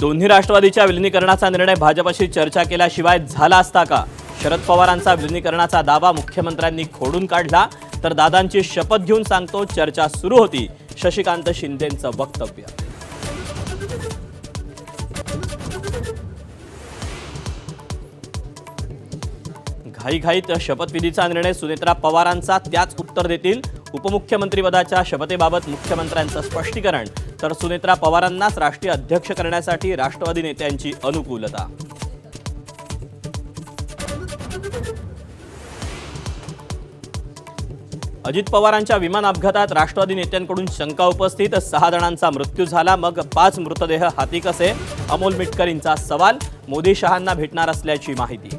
दोन्ही राष्ट्रवादीच्या विलिनीकरणाचा निर्णय भाजपशी चर्चा केल्याशिवाय झाला असता का? शरद पवारांचा विलिनीकरणाचा दावा मुख्यमंत्र्यांनी खोडून काढला तर दादांची शपथ घेऊन सांगतो चर्चा सुरू होती. शशिकांत शिंदेंचं वक्तव्य. घाईघाईत शपथविधीचा निर्णय सुनेत्रा पवारांचा त्याच उत्तर देतील. उपमुख्यमंत्रीपदाच्या शपथेबाबत मुख्यमंत्र्यांचं स्पष्टीकरण तर सुनेत्रा पवारांनाच राष्ट्रीय अध्यक्ष करण्यासाठी राष्ट्रवादी नेत्यांची अनुकूलता. अजित पवारांच्या विमान अपघातात राष्ट्रवादी नेत्यांकडून शंका उपस्थित सहा जणांचा मृत्यू झाला मग पाच मृतदेह हाती कसे? अमोल मिटकरींचा सवाल मोदी शहांना भेटणार असल्याची माहिती.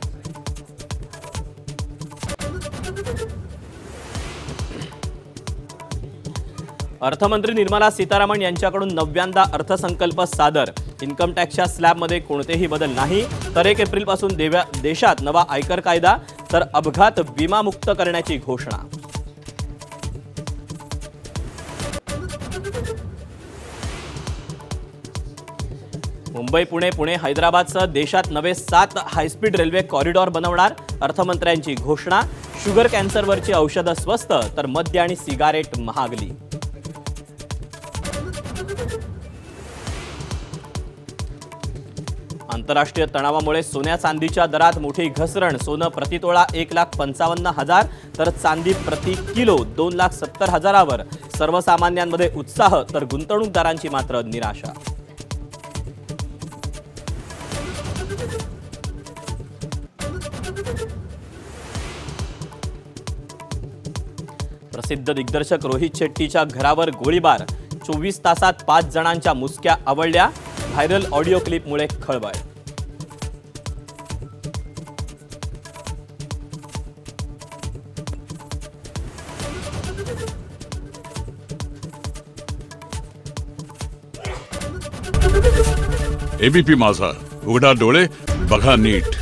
अर्थमंत्री निर्मला सीतारामन यांच्याकडून नव्यांदा अर्थसंकल्प सादर. इन्कम टॅक्सच्या स्लॅबमध्ये कोणतेही बदल नाही. तर एक एप्रिलपासून देव्या देशात नवा आयकर कायदा तर अपघात विमामुक्त करण्याची घोषणा. मुंबई पुणे पुणे हैदराबादसह देशात नवे सात हायस्पीड रेल्वे कॉरिडॉर बनवणार अर्थमंत्र्यांची घोषणा. शुगर कॅन्सरवरची औषधं स्वस्त तर मद्य आणि सिगारेट महागली. आंतरराष्ट्रीय तणावामुळे सोन्या चांदीच्या दरात मोठी घसरण. सोनं प्रतितोळा एक लाख पंचावन्न हजार तर चांदी प्रति किलो दोन लाख सत्तर हजारावर. सर्वसामान्यांमध्ये उत्साह तर गुंतवणूकदारांची मात्र निराशा. प्रसिद्ध दिग्दर्शक रोहित शेट्टीच्या घरावर गोळीबार. चोवीस तासात पाच जणांच्या मुसक्या आवळल्या. व्हायरल ऑडिओ क्लिपमुळे खळबळ. एबीपी माझा उघडा डोळे बघा नीट.